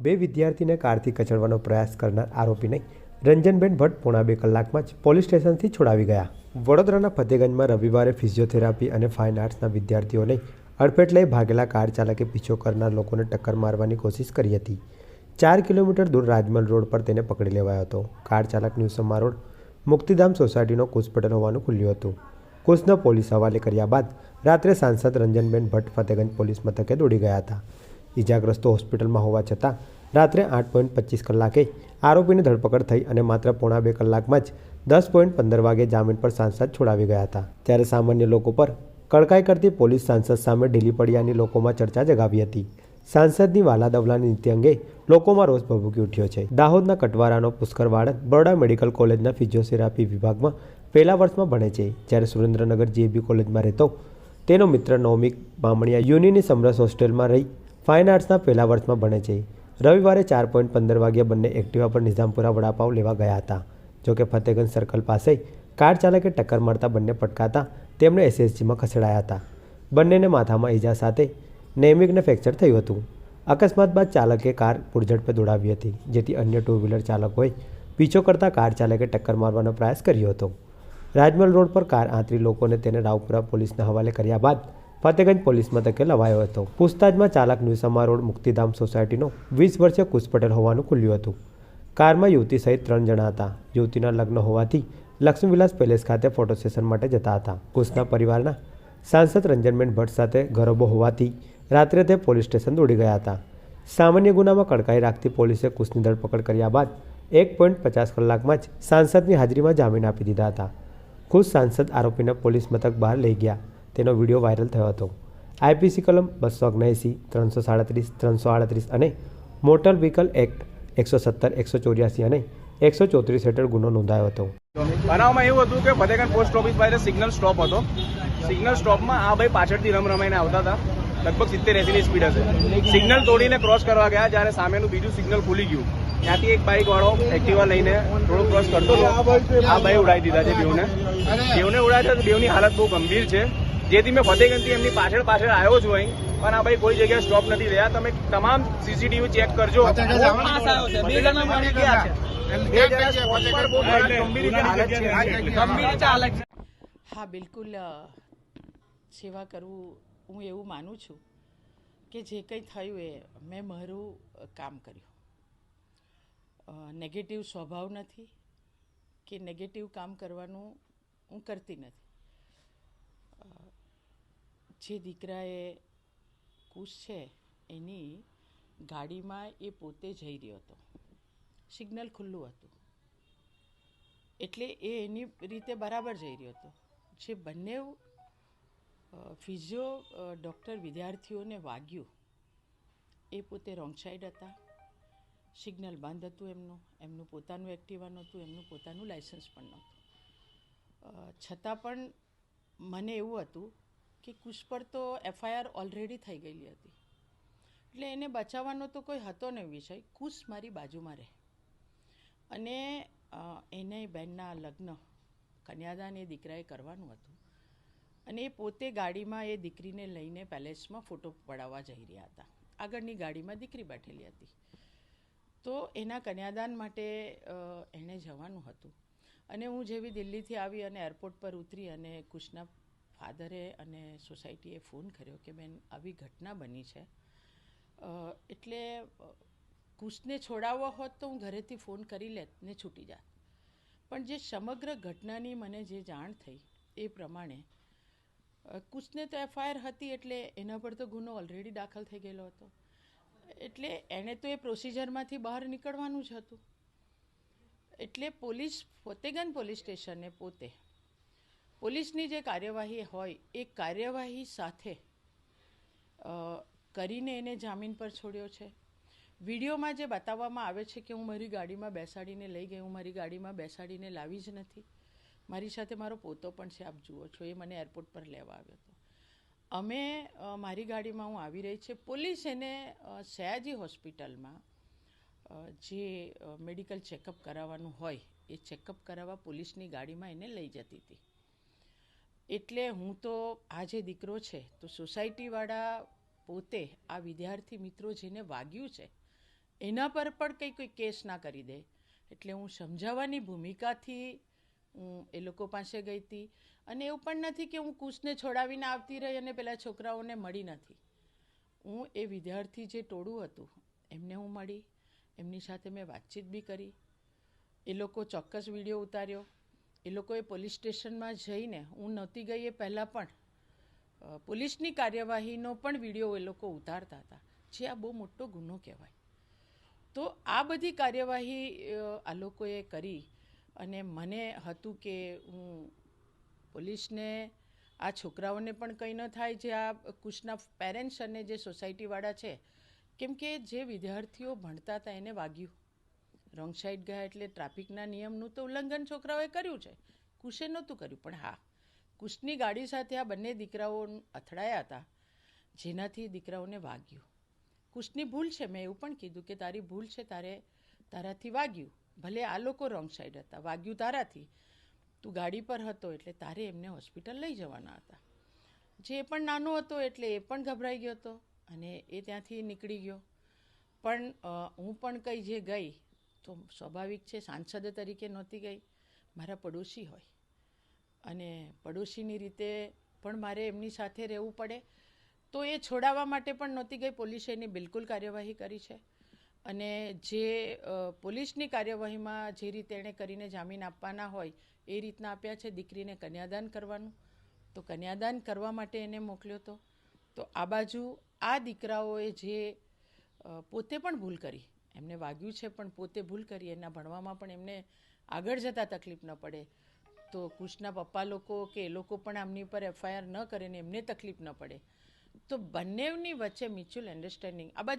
બે વિદ્યાર્થીને કારથી કચડવાનો પ્રયાસ કરનાર આરોપીને રંજનબેન ભટ્ટ પોણા બે કલાકમાં જ પોલીસ સ્ટેશનથી છોડાવી ગયા. વડોદરાના ફતેગંજમાં રવિવારે ફિઝિયોથેરાપી અને ફાઇન આર્ટ્સના વિદ્યાર્થીઓને અડફેટ લઈ ભાગેલા કાર ચાલકે પીછો કરનાર લોકોને ટક્કર મારવાની કોશિશ કરી હતી. ચાર કિલોમીટર દૂર રાજમલ રોડ પર તેને પકડી લેવાયો હતો. કાર ચાલક ન્યુસમા રોડ, મુક્તિધામ સોસાયટીનો કુશ પટેલ હોવાનું ખુલ્યું હતું. કુશનો પોલીસ હવાલે કર્યા બાદ રાત્રે સાંસદ રંજનબેન ભટ્ટ ફતેગંજ પોલીસ મથકે દોડી ગયા હતા. ઇજાગ્રસ્તો હોસ્પિટલમાં હોવા છતાં રાત્રે આઠ પોઈન્ટ પચીસ કલાકે આરોપીની ધરપકડ થઈ અને માત્ર પોણા બે કલાકમાં જ દસ પોઈન્ટ પંદર વાગે જામીન પર સાંસદ છોડાવી ગયા હતા. ત્યારે સામાન્ય લોકો પર કડકાઈ કરતી પોલીસ સાંસદ સામે ઢીલી પડ્યાની લોકોમાં ચર્ચા જગાવી હતી. સાંસદની વાલા દવલાની નીતિ અંગે લોકોમાં રોષ ભભૂકી ઉઠ્યો છે. દાહોદના કટવારાનો પુષ્કર વાળંદ બરોડા મેડિકલ કોલેજના ફિઝિયોથેરાપી વિભાગમાં પહેલા વર્ષમાં ભણે છે. જ્યારે સુરેન્દ્રનગર જેબી કોલેજમાં રહેતો, તેનો મિત્ર નવમિક બામણિયા યુનિની સમરસ હોસ્ટેલમાં રહી ફાઇન આર્ટ્સના પહેલા વર્ષમાં ભણે છે. રવિવારે ચાર પોઈન્ટ પંદર વાગ્યે બંને એક્ટિવા પર નિઝામપુરા વડાપાવ લેવા ગયા હતા. જોકે ફતેગંજ સર્કલ પાસે કાર ચાલકે ટક્કર મારતા બંને પટકાતા તેમણે એસએસજીમાં ખસેડાયા હતા. બંનેને માથામાં ઈજા સાથે નેમિકને ફ્રેક્ચર થયું હતું. અકસ્માત બાદ ચાલકે કાર પૂરઝડપે દોડાવી હતી, જેથી અન્ય ટુ વ્હીલર ચાલકોએ પીછો કરતા કાર ચાલકે ટક્કર મારવાનો પ્રયાસ કર્યો હતો. રાજમલ રોડ પર કાર આંતરી લોકોને તેને રાવપુરા પોલીસને હવાલે કર્યા બાદ ફતેગંજ પોલીસ મથકે લવાયો હતો. પૂછતાછમાં ચાલક ન્યૂસમા રોડ મુક્તિધામ સોસાયટીનો વીસ વર્ષીય કુશ પટેલ હોવાનું ખુલ્યું હતું. કારમાં યુવતી સહિત ત્રણ જણા હતા. યુવતીના લગ્ન હોવાથી લક્ષ્મીવિલાસ પેલેસ ખાતે ફોટો સેશન માટે જતા હતા. કુશના પરિવારના સાંસદ રંજનબેન ભટ્ટ સાથે ગરબો હોવાથી રાત્રે તે પોલીસ સ્ટેશન દોડી ગયા હતા. સામાન્ય ગુનામાં કડકાઈ રાખતી પોલીસે કુશની ધરપકડ કર્યા બાદ એક પોઈન્ટ પચાસ કલાકમાં જ સાંસદની હાજરીમાં જામીન આપી દીધા હતા. ખુશ સાંસદ આરોપીને પોલીસ મથક બહાર લઈ ગયા. તેનો વીડિયો વાયરલ થયો હતો. આઈપીસી કલમ બસો ઓગણએંસી ત્રણસો સાડત્રીસ, ત્રણસો આડત્રીસ અને મોટર વ્હીકલ એક્ટ એકસો સત્તર, એકસો ચોર્યાસી અને એકસો ચોત્રીસ હેઠળ ગુનો નોંધાયો હતો. બનાવમાં એવું હતું કે ફતેગંજ પોસ્ટ ઓફિસ પાસે સિગ્નલ સ્ટોપ હતો. સિગ્નલ સ્ટોપમાં આ ભાઈ પાછળથી રમ રમાઈને આવતા હતા. લગભગ સિત્તેર એસીની સ્પીડ હશે. સિગ્નલ તોડીને ક્રોસ કરવા ગયા જ્યારે સામેનું બીજું સિગ્નલ ખુલી ગયું. ત્યાંથી એક બાઇક વાળો એક્ટિવા લઈને થોડું ક્રોસ કરતો હતો. આ ભાઈ ઉડાવી દીધા છે બેવને બેવને ઉડાવ્યા છે બેવની હાલત બહુ ગંભીર છે. જેથી મેં ફતેગંજથી એમની પાછળ પાછળ આવ્યો છું અહીં. પણ આ ભાઈ કોઈ જગ્યાએ સ્ટોપ નથી રહ્યા. તમે તમામ સીસીટીવી ચેક કરજો. બે જણા spot પર બહુ ગંભીર રીતે હાલત છે. હા બિલકુલ સેવા કરવું હું એવું માનું છું કે જે કંઈ થયું એ મેં મારું કામ કર્યું. નેગેટિવ સ્વભાવ નથી કે નેગેટિવ કામ કરવાનું હું કરતી નથી. જે દીકરાએ કુશ છે, એની ગાડીમાં એ પોતે જઈ રહ્યો હતો. સિગ્નલ ખુલ્લું હતું. એટલે એ એની રીતે બરાબર જઈ રહ્યો હતો. જે બંને ફિઝિયો ડૉક્ટર વિદ્યાર્થીઓને વાગ્યું. એ પોતે રોંગ સાઈડ હતા. સિગ્નલ બંધ હતું એમનું. એમનું પોતાનું એક્ટિવા નહોતું. એમનું પોતાનું લાઇસન્સ પણ નહોતું. છતાં પણ મને એવું હતું કે કુશ પર તો એફઆઈઆર ઓલરેડી થઈ ગયેલી હતી. એટલે એને બચાવવાનો તો કોઈ હતો નહીં વિષય. કુશ મારી બાજુમાં રહે. અને એને બહેનના લગ્ન કન્યાદાન એ દીકરાએ કરવાનું હતું. અને એ પોતે ગાડીમાં એ દીકરીને લઈને પેલેસમાં ફોટો પડાવવા જઈ રહ્યા હતા. આગળની ગાડીમાં દીકરી બેઠેલી હતી. તો એના કન્યાદાન માટે એણે જવાનું હતું. અને હું જેવી દિલ્હીથી આવી અને એરપોર્ટ પર ઉતરી અને કુશના ફાધરે અને સોસાયટીએ ફોન કર્યો કે, બેન, આવી ઘટના બની છે. એટલે કુશને છોડાવવો હોત તો હું ઘરેથી ફોન કરી લેત ને છૂટી જાત. પણ જે સમગ્ર ઘટનાની મને જે જાણ થઈ એ પ્રમાણે કુશને તો એફઆઈઆર હતી એટલે એના પર તો ગુનો ઓલરેડી દાખલ થઈ ગયેલો હતો. એટલે એણે તો એ પ્રોસિજરમાંથી બહાર નીકળવાનું જ હતું. એટલે પોલીસ ફોતેગન પોલીસ સ્ટેશને પોતે પોલીસની જે કાર્યવાહી હોય, એ કાર્યવાહી સાથે કરીને એને જામીન પર છોડ્યો છે. વિડીયોમાં જે બતાવવામાં આવે છે કે હું મારી ગાડીમાં બેસાડીને લઈ ગઈ, હું મારી ગાડીમાં બેસાડીને લાવી જ નથી. મારી સાથે મારો પોતો પણ છે, આપ જુઓ છો, એ મને એરપોર્ટ પર લેવા આવ્યો હતો. અમે મારી ગાડીમાં હું આવી રહી છે. પોલીસ એને સયાજી હોસ્પિટલમાં જે મેડિકલ ચેકઅપ કરાવવાનું હોય, એ ચેકઅપ કરાવવા પોલીસની ગાડીમાં એને લઈ જતી હતી. એટલે હું તો, આ જે દીકરો છે, તો સોસાયટીવાળા પોતે આ વિદ્યાર્થી મિત્રો જેને વાગ્યું છે, એના પર પણ કંઈ કોઈ કેસ ના કરી દે. એટલે હું સમજાવવાની ભૂમિકાથી, હું એ લોકો પાસે ગઈ હતી. અને એવું પણ નથી કે હું કુશને છોડાવીને આવતી રહી અને પેલા છોકરાઓને મળી નથી. હું એ વિદ્યાર્થી જે ટોળું હતું, એમને હું મળી. એમની સાથે મેં વાતચીત બી કરી. એ લોકો ચોક્કસ વીડિયો ઉતાર્યો. એ લોકોએ પોલીસ સ્ટેશનમાં જઈને, હું નહોતી ગઈ એ પહેલાં પણ પોલીસની કાર્યવાહીનો પણ વીડિયો એ લોકો ઉતારતા હતા. જે આ બહુ મોટો ગુનો કહેવાય. તો આ બધી કાર્યવાહી આ લોકોએ કરી અને મને હતું કે હું પોલીસને, આ છોકરાઓને પણ કંઈ ન થાય જે આ કુશના પેરેન્ટ્સ અને જે સોસાયટીવાળા છે, કેમ કે જે વિદ્યાર્થીઓ ભણતા હતા એને વાગ્યું. રોંગ સાઈડ ગયા એટલે ટ્રાફિકના નિયમનું તો ઉલ્લંઘન છોકરાઓએ કર્યું છે. કુશે નહોતું કર્યું, પણ હા. કુશની ગાડી સાથે આ બંને દીકરાઓ અથડાયા હતા, જેનાથી દીકરાઓને વાગ્યું. કુશની ભૂલ છે, મેં એવું પણ કીધું કે તારી ભૂલ છે, તારે તારાથી વાગ્યું. ભલે આ લોકો રોંગ સાઈડ હતા, વાગ્યું તારાથી. તું ગાડી પર હતો એટલે તારે એમને હોસ્પિટલ લઈ જવાના હતા. જે પણ નાનો હતો એટલે એ પણ ગભરાઈ ગયો હતો અને એ ત્યાંથી નીકળી ગયો. પણ હું પણ કંઈ જે ગઈ તો સ્વાભાવિક છે, સાંસદ તરીકે નહોતી ગઈ. મારા પડોશી હોય. અને પડોશીની રીતે પણ મારે એમની સાથે રહેવું પડે. તો એ છોડાવવા માટે પણ નહોતી ગઈ. પોલીસે એની બિલકુલ કાર્યવાહી કરી છે. અને જે પોલીસની કાર્યવાહીમાં જે રીતે એણે કરીને જામીન આપવાના હોય, એ રીતના આપ્યા છે. દીકરીને કન્યાદાન કરવાનું. તો કન્યાદાન કરવા માટે એને મોકલ્યો હતો તો આ બાજુ આ દીકરાઓએ જે પોતે પણ ભૂલ કરી. એમને વાગ્યું છે, પણ પોતે ભૂલ કરી, એના ભણવામાં પણ એમને આગળ જતાં તકલીફ ન પડે. તો કુશના પપ્પા લોકો કે એ લોકો પણ આમની પર એફઆઈઆર ન કરે ને એમને તકલીફ ન પડે. તો બંનેની વચ્ચે મ્યુચ્યુઅલ અન્ડરસ્ટેન્ડિંગ આ બાજુ